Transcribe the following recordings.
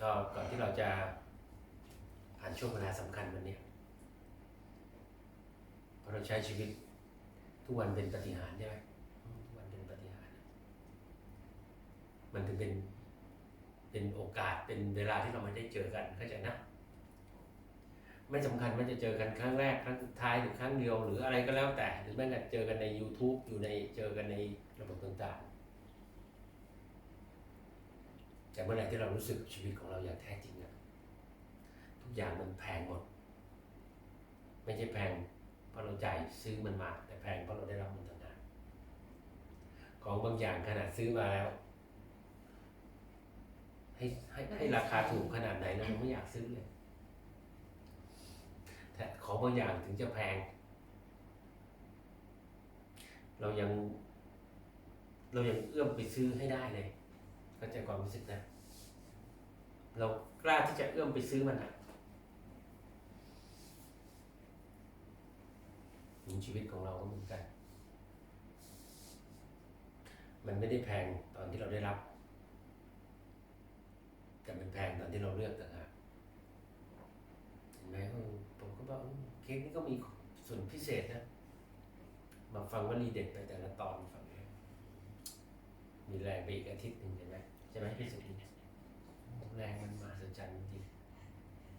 ก็ก่อนที่เราจะผ่านช่วงเวลาสำคัญวันนี้เพราะเราใช้ชีวิตทุกวันเป็นปฏิหารใช่ไหมทุกวันเป็นปฏิหาร มันถึงเป็นเป็นโอกาสเป็นเวลาที่เราไม่ได้เจอกันเข้าใจนะ ไม่สำคัญว่าจะเจอกันครั้งแรกครั้งสุดท้ายหรือครั้งเดียว หรืออะไรก็แล้วแต่ หรือแม้แต่เจอกันใน YouTube อยู่ในเจอกันในระบบต่างๆ แต่เมื่อไหร่ที่เรารู้สึกชีวิตของเราอย่างแท้จริงอะทุกอย่างมันแพงหมด ไม่ใช่แพงเพราะเราจ่ายซื้อมันมา แต่แพงเพราะเราได้รับมันต่างหากของบางอย่างขนาดซื้อมาแล้ว ให้ให้ให้ราคาถูกขนาดไหนเราไม่อยากซื้อเลยแต่ของบางอย่างถึงจะแพง เรายัง เรายังเอื้อมไปซื้อให้ได้เลย เข้าใจความรู้สึกนะ เรากล้าที่จะเอื้อมไปซื้อมันอะถึงชีวิตของเราก็เหมือนกัน มันไม่ได้แพงตอนที่เราได้รับ แต่มันแพงตอนที่เราเลือกต่างหากเห็นไหมผมก็บอกเค้กนี่ก็มีส่วนพิเศษนะ มาฟังวลีเด็ดไปแต่ละตอนฟังเมีแรงไปอีกอาทิตย์หนึ่งเห็นไหมใช่ไหมพี่สุธีแรงมันมาสัจจันจริง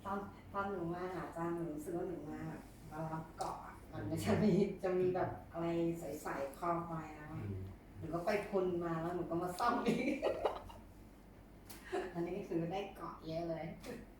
ตอนตอนหนูมาหาอาจารย์หนูรู้สึกว่าหนูมาแบบมารับเกาะอะมันไม่ใช่มีจะมีแบบอะไรใสๆคอควายแล้วอืมหนูก็ไปพุนมาแล้วหนูก็มาซ่อมอีก อันนี้คือได้เกาะเยอะเลยอ